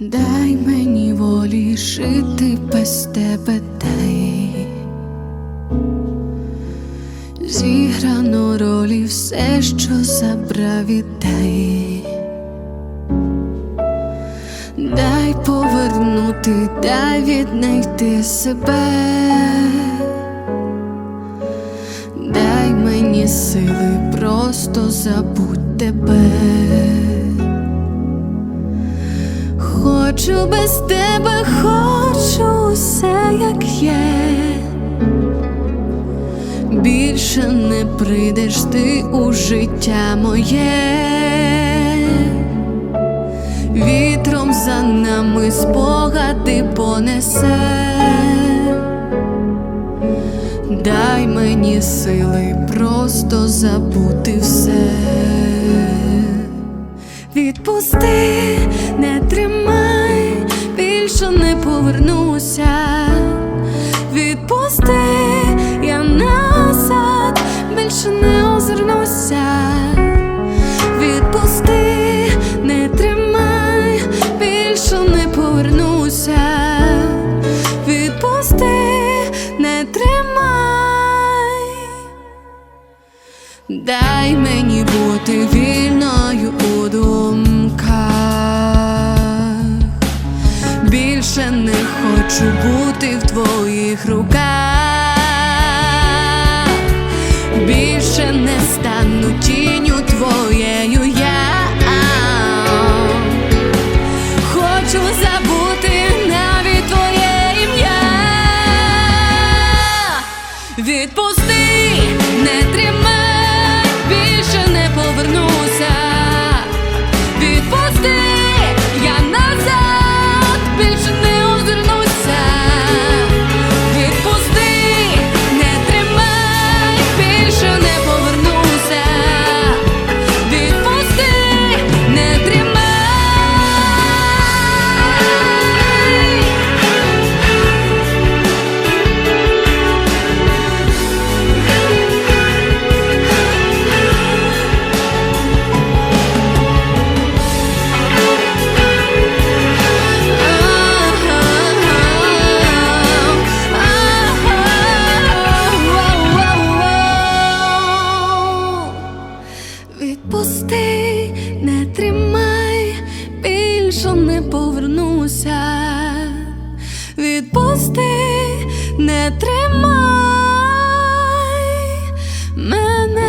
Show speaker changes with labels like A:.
A: Дай мені волі жити без тебе дай. Зіграно ролі все, що забрав віддай. Дай повернути, дай віднайти себе. Дай мені сили, просто забудь тебе. Хочу без тебе, хочу все як є. Більше не прийдеш ти у життя моє. Вітром за нами спогади понесе. Дай мені сили просто забути все. Відпусти, не тримай, більше не повернуся. Відпусти, я назад більше не озирнуся. Відпусти, не тримай, більше не повернуся. Відпусти, не тримай. Дай мені бути вільною хочу бути в твоїх руках. Більше не стану тінню твоєю я. Хочу забути навіть твоє ім'я. Відпусти, не тримай, більше не повернуся. відпусти, не тримай, більше не повернуся, відпусти, не тримай мене.